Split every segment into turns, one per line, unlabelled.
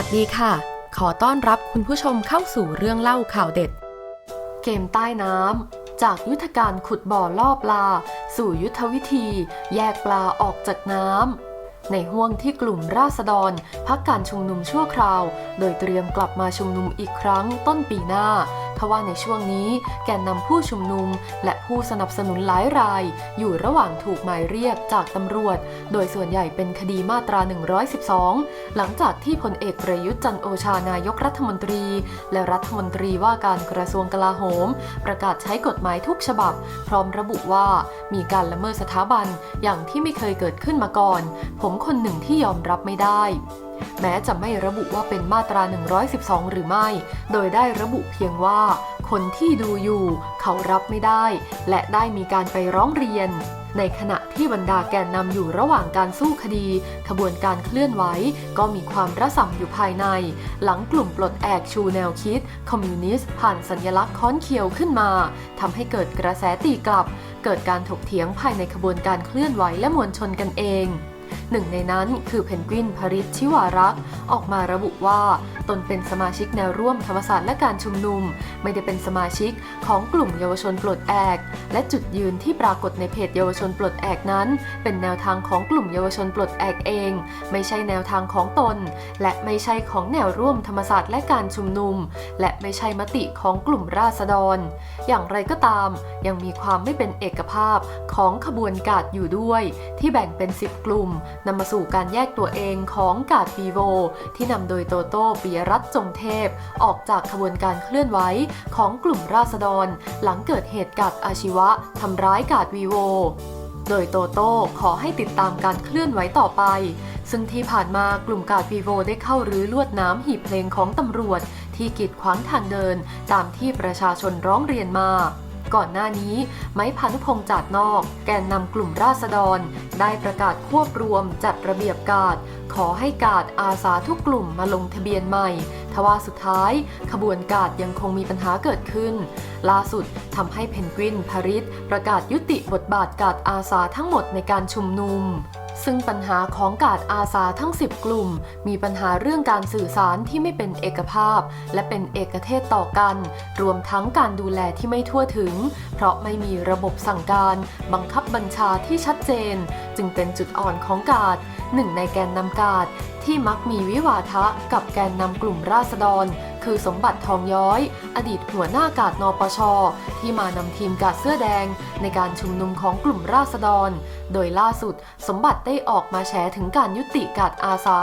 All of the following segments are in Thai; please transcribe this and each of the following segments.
วัสดีค่ะ ขอต้อนรับคุณผู้ชมเข้าสู่เรื่องเล่าข่าวเด็ด เกมใต้น้ำ จากยุทธการขุดบ่อล่อปลา สู่ยุทธวิธี แยกปลาออกจากน้ำ ในห่วงที่กลุ่มราษฎร พักการชุมนุมชั่วคราว โดยเตรียมกลับมาชุมนุมอีกครั้งต้นปีหน้า ทว่าในช่วงนี้แกนนำผู้ชุมนุม และผู้สนับสนุนหลายราย อยู่ระหว่างถูกหมายเรียกจากตำรวจ โดยส่วนใหญ่เป็นคดีมาตรา 112 หลังจากที่พลเอกประยุทธ์จันโอชานายกรัฐมนตรี และรัฐมนตรีว่าการกระทรวงกลาโหม ประกาศใช้กฎหมายทุกฉบับ พร้อมระบุว่ามีการละเมิดสถาบันอย่างที่ไม่เคยเกิดขึ้นมาก่อน ผมคนหนึ่งที่ยอมรับไม่ได้ แม้จะไม่ระบุว่าเป็นมาตรา 112 หรือไม่ โดยได้ระบุเพียงว่า คนที่ดูอยู่ เขารับไม่ได้ และได้มีการไปร้องเรียน ในขณะที่บรรดาแกนนำอยู่ระหว่างการสู้คดี ขบวนการเคลื่อนไหวก็มีความระส่ำอยู่ภายใน หลังกลุ่มปลดแอกชูแนวคิด คอมมิวนิสต์ผ่านสัญลักษณ์ค้อนเคียวขึ้นมาทำให้เกิดกระแสตีกลับ เกิดการถกเถียงภายในขบวนการเคลื่อนไหวและมวลชนกันเอง หนึ่งในนั้นคือเพนกวินพริชชิวารักษ์ออกมาระบุว่าตนเป็นสมาชิกแนวร่วมธรรมศาสตร์และการชุมนุม ไม่ได้เป็นสมาชิกของกลุ่มเยาวชนปลดแอก และจุดยืนที่ปรากฏในเพจเยาวชนปลดแอกนั้น เป็นแนวทางของกลุ่มเยาวชนปลดแอกเอง ไม่ใช่แนวทางของตน และไม่ใช่ของแนวร่วมธรรมศาสตร์และการชุมนุม และไม่ใช่มติของกลุ่มราษฎร อย่างไรก็ตาม ยังมีความไม่เป็นเอกภาพของขบวนการอยู่ด้วย ที่แบ่งเป็น 10 กลุ่มนำมาสู่การแยกตัวเองของกาดปีโว ที่นำโดยโตโต้ปิยรัตน์จงเทพ ออกจากขบวนการเคลื่อนไหวของกลุ่มราษฎร หลังเกิดเหตุกาดอาชีวะทำร้ายกาดวีโว โดยโตโต้ขอให้ติดตามการเคลื่อนไหวต่อไปซึ่งที่ผ่านมากลุ่มกาดวีโวได้เข้ารื้อลวดน้ำหีบเพลงของตำรวจ ที่กีดขวางทางเดิน ตามที่ประชาชนร้องเรียนมา ก่อนหน้านี้ ไม้พานุพงษ์จาดนอก แกนนำกลุ่มราษฎร ได้ประกาศควบรวมจัดระเบียบการดขอให้การดอาสาทุกกลุ่มมาลงทะเบียนใหม่ ทว่าสุดท้าย ขบวนการดยังคงมีปัญหาเกิดขึ้น ล่าสุดทำให้เพนกวินพาริสประกาศยุติบทบาทการดอาสาทั้งหมดในการชุมนุม ซึ่งปัญหาของกาดอาสาทั้ง 10 กลุ่ม มีปัญหาเรื่องการสื่อสารที่ไม่เป็นเอกภาพ และเป็นเอกเทศต่อกัน รวมทั้งการดูแลที่ไม่ทั่วถึง เพราะไม่มีระบบสั่งการ บังคับบัญชาที่ชัดเจน จึงเป็นจุดอ่อนของกาดหนึ่งในแกนนำกาดที่มักมีวิวาทะกับแกนนำกลุ่มราษฎร คือสมบัติทองย้อย อดีตหัวหน้ากาดนปช ที่มานำทีมกาดเสื้อแดง ในการชุมนุมของกลุ่มราษฎร โดยล่าสุดสมบัติได้ออกมาแฉถึงการยุติกาดอาสา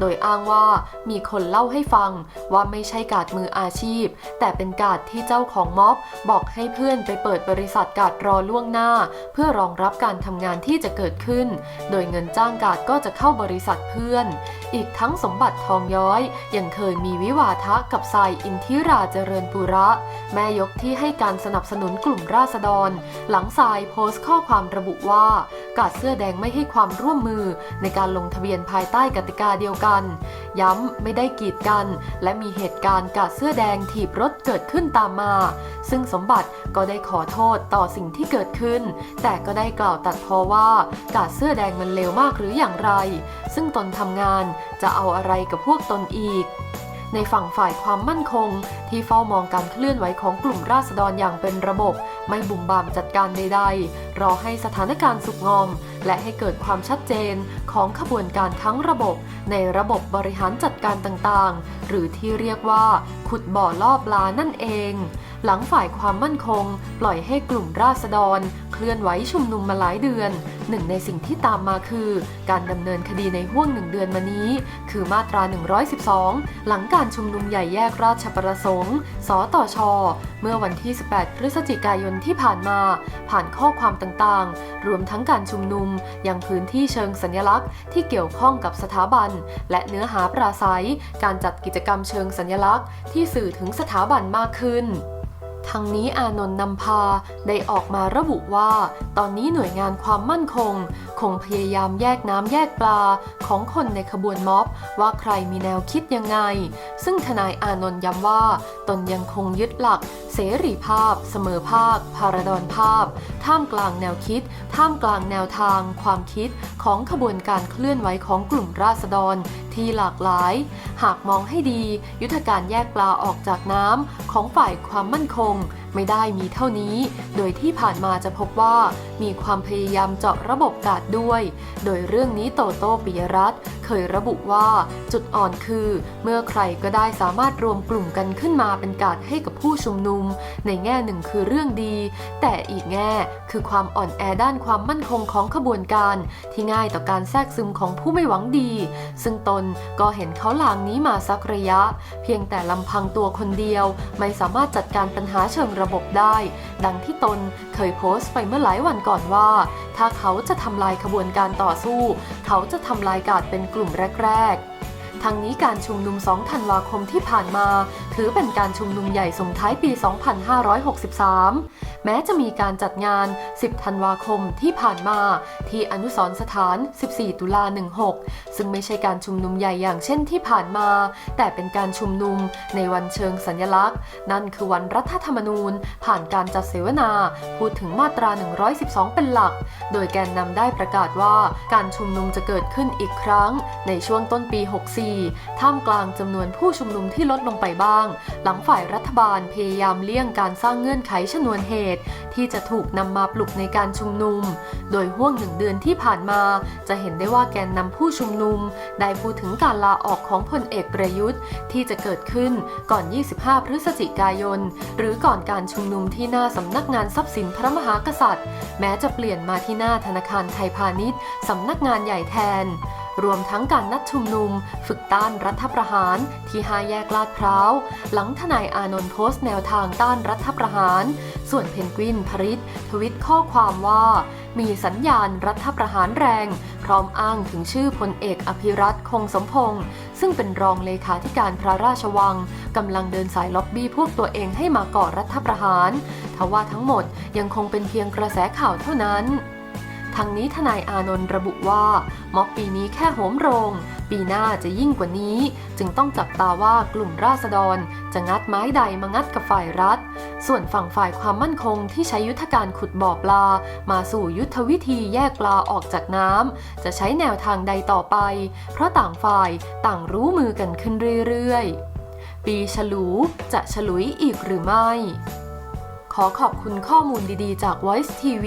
โดยอ้างว่ามีคนเล่าให้ฟังว่าไม่ใช่กาดมืออาชีพ แต่เป็นกาดที่เจ้าของม็อบบอกให้เพื่อนไปเปิดบริษัทกาดรอล่วงหน้า เพื่อรองรับการทำงานที่จะเกิดขึ้น โดยเงินจ้างกาดก็จะเข้าบริษัทเพื่อน อีกทั้งสมบัติทองย้อยยังเคยมีวิวาทะกับทรายอินทิราเจริญปุระ แม่ยกที่ให้การสนับสนุนกลุ่มราษฎร หลังทรายโพสต์ข้อความระบุว่า กาดเสื้อแดงไม่ให้ความร่วมมือในการลงทะเบียนภายใต้กติกาเดียวกัน ย้ำไม่ได้กีดกัน และมีเหตุการณ์กาดเสื้อแดงถีบรถเกิดขึ้นตามมา ซึ่งสมบัติก็ได้ขอโทษต่อสิ่งที่เกิดขึ้น แต่ก็ได้กล่าวตัดพ้อว่ากาดเสื้อแดงมันเลวมากหรืออย่างไร ซึ่งตนทำงานจะเอาอะไรกับพวกตนอีก ในฝั่งฝ่ายความมั่นคง ที่เฝ้ามองการเคลื่อนไหวของกลุ่มราษฎรอย่างเป็นระบบ ไม่บุ่มบามจัดการใดๆ รอให้สถานการณ์สุกงอม และให้เกิดความชัดเจนของขบวนการทั้งระบบ ในระบบบริหารจัดการต่างๆ หรือที่เรียกว่าขุดบ่อล่อปลานั่นเอง หลังฝ่ายความมั่นคง ปล่อยให้กลุ่มราษฎร เคลื่อนไหวชุมนุมมาหลายเดือน หนึ่งในสิ่งที่ตามมาคือ การดำเนินคดีในห่วงหนึ่งเดือนมานี้ คือมาตรา 112 หลังการชุมนุมใหญ่แยกราชประสงค์ สตช เมื่อวันที่ 18 พฤศจิกายนที่ผ่านมา ผ่านข้อความต่างๆ รวมทั้งการชุมนุมยังพื้นที่เชิงสัญลักษณ์ที่เกี่ยวข้องกับสถาบัน และเนื้อหาปราศัย การจัดกิจกรรมเชิงสัญลักษณ์ที่สื่อถึงสถาบันมากขึ้น ทางนี้อานนท์นำพาได้ออกมาระบุว่า ตอนนี้หน่วยงานความมั่นคง คงพยายามแยกน้ำแยกปลาของคนในขบวนม็อบ ว่าใครมีแนวคิดยังไง ซึ่งทนายอานนท์ย้ำว่า ตนยังคงยึดหลัก เสรีภาพ เสมอภาค พารดอนภาพ ท่ามกลางแนวคิด ท่ามกลางแนวทาง ความคิดของขบวนการเคลื่อนไหวของกลุ่มราษฎรที่หลากหลาย หากมองให้ดี ยุทธการแยกปลาออกจากน้ำของฝ่ายความมั่นคง ไม่ได้มีเท่านี้ โดยที่ผ่านมาจะพบว่ามีความพยายามเจาะระบบกาดด้วย โดยเรื่องนี้โตโต้ปิยรัตน์เคยระบุว่าจุดอ่อนคือ เมื่อใครก็ได้สามารถรวมกลุ่มกันขึ้นมาเป็นกาดให้กับผู้ชุมนุม ในแง่หนึ่งคือเรื่องดี แต่อีกแง่คือความอ่อนแอด้านความมั่นคงของขบวนการ ที่ง่ายต่อการแทรกซึมของผู้ไม่หวังดี ซึ่งตนก็เห็นเขาลางนี้มาสักระยะ เพียงแต่ลำพังตัวคนเดียว ไม่สามารถจัดการปัญหาเชิงระบบได้ ดังที่ตนเคยโพสต์ไปเมื่อหลายวันก่อนว่า ถ้าเขาจะทำลายขบวนการต่อสู้ เขาจะทำลายกาดเป็นกลุ่มแรก ๆ ทั้งนี้การชุมนุม 2 ธันวาคมที่ผ่านมา ถือเป็นการชุมนุมใหญ่ส่งท้ายปี 2563 แม้จะมีการจัดงาน 10 ธันวาคมที่ผ่านมาที่อนุสรสถาน 14 ตุลา 16 ซึ่งไม่ใช่การชุมนุมใหญ่อย่างเช่นที่ผ่านมา แต่เป็นการชุมนุมในวันเชิงสัญลักษณ์ นั่นคือวันรัฐธรรมนูญ ผ่านการจัดเสวนา พูดถึงมาตรา 112 เป็นหลัก โดยแกนนำได้ประกาศว่าการชุมนุมจะเกิดขึ้นอีกครั้ง ในช่วงต้นปี 64 ท่ามกลางจำนวนผู้ชุมนุมที่ลดลงไปบ้างหลังฝ่ายรัฐบาลพยายามเลี่ยงการสร้างเงื่อนไขชนวนเหตุ ที่จะถูกนำมาปลุกในการชุมนุม โดยห่วงหนึ่งเดือนที่ผ่านมา จะเห็นได้ว่าแกนนำผู้ชุมนุม ได้พูดถึงการลาออกของพลเอกประยุทธ์ ที่จะเกิดขึ้นก่อน 25 พฤศจิกายน หรือก่อนการชุมนุมที่หน้าสำนักงานทรัพย์สินพระมหากษัตริย์ แม้จะเปลี่ยนมาที่หน้าธนาคารไทยพาณิชย์สำนักงานใหญ่แทน รวมทั้งการนัดชุมนุม ฝึกต้านรัฐประหารที่ห้าแยกลาดพร้าว หลังทนายอานนท์โพสต์แนวทางต้านรัฐประหาร ส่วนเพนกวินพริตทวิตข้อความว่า มีสัญญาณรัฐประหารแรง พร้อมอ้างถึงชื่อพลเอกอภิรัตคงสมพงษ์ซึ่งเป็นรองเลขาธิการพระราชวังกำลังเดินสายล็อบบี้พวกตัวเองให้มาก่อรัฐประหารทว่าทั้งหมดยังคงเป็นเพียงกระแสข่าวเท่านั้น ทั้งนี้ทนายอานนท์ระบุว่าม็อบปีนี้แค่โหมโรง ปีหน้าจะยิ่งกว่านี้ จึงต้องจับตาว่ากลุ่มราษฎร จะงัดไม้ใดมางัดกับฝ่ายรัฐ ส่วนฝั่งฝ่ายความมั่นคงที่ใช้ยุทธการขุดบ่อปลา มาสู่ยุทธวิธีแยกปลาออกจากน้ำจะใช้แนวทางใดต่อไป เพราะต่างฝ่ายต่างรู้มือกันขึ้นเรื่อยๆ ปีฉลูจะฉลุยอีกหรือไม่ ขอขอบคุณข้อมูลดีๆ จาก Voice TV